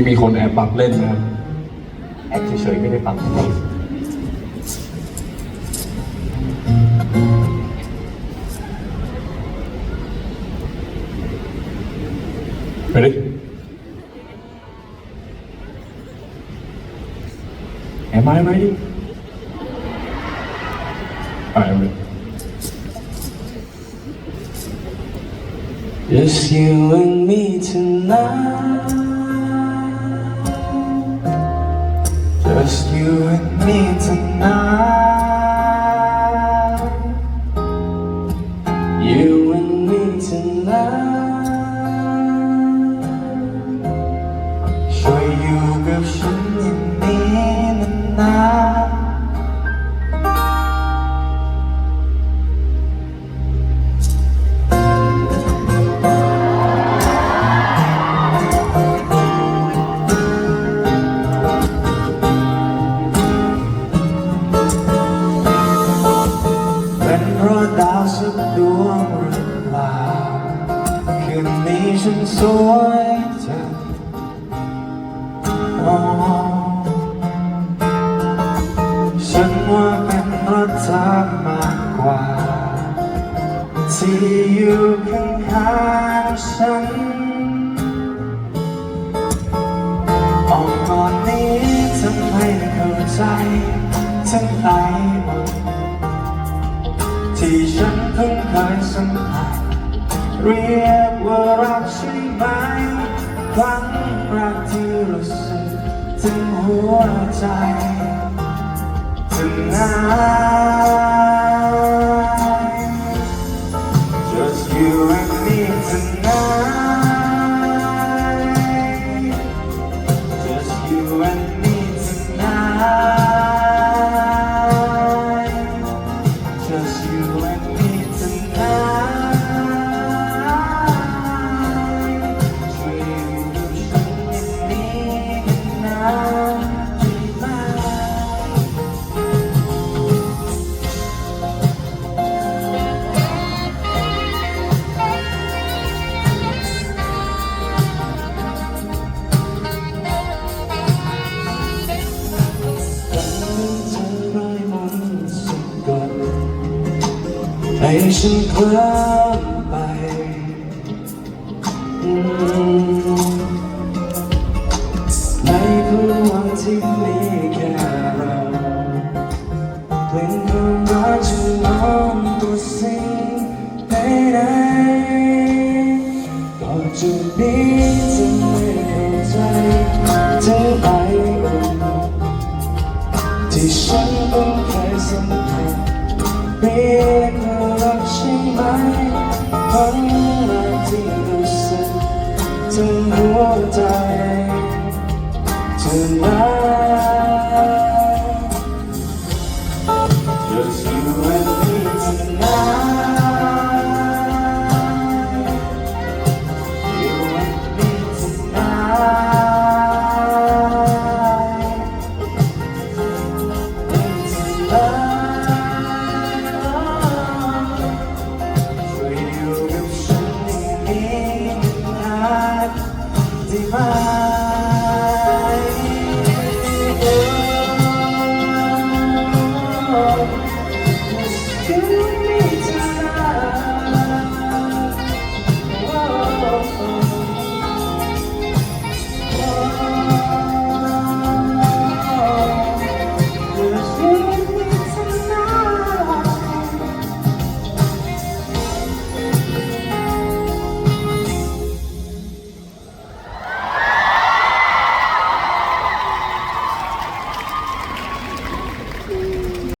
ที่มีคนแอบปักเล่นนะครับแอบเฉยๆไม่ได้ปักจริงไปดิแอบมาไหมดิไปเลย Just you and me tonight. Me tonight. You and me tonight. ช่วยอยู่กับฉันอย่างนี้นาน ฉันสวยจังอ๋อฉันว่าเป็นเพราะเธอมากกว่า ที่อยู่ข้างๆฉันออกก่อนนี้ทำให้เข้าใจถึงไออุ่นที่ฉันเพิ่งเคยสัมผัส เรียกว่ารักใช่ไหมครั้งแรกที่รู้สึกถึงหัวใจถึงไหน Just you and me tonight Just you and me tonight just you and me ให้ฉันเคลิ้มไป ในคืนวันที่มีแค่เราเพลงความรักฉันน้อมตัวสิ่งใดๆต่อจากนี้จะไม่เข้าใจถึงไออุ่นที่ฉันเพิ่งเคยสัมผัสเรียก ค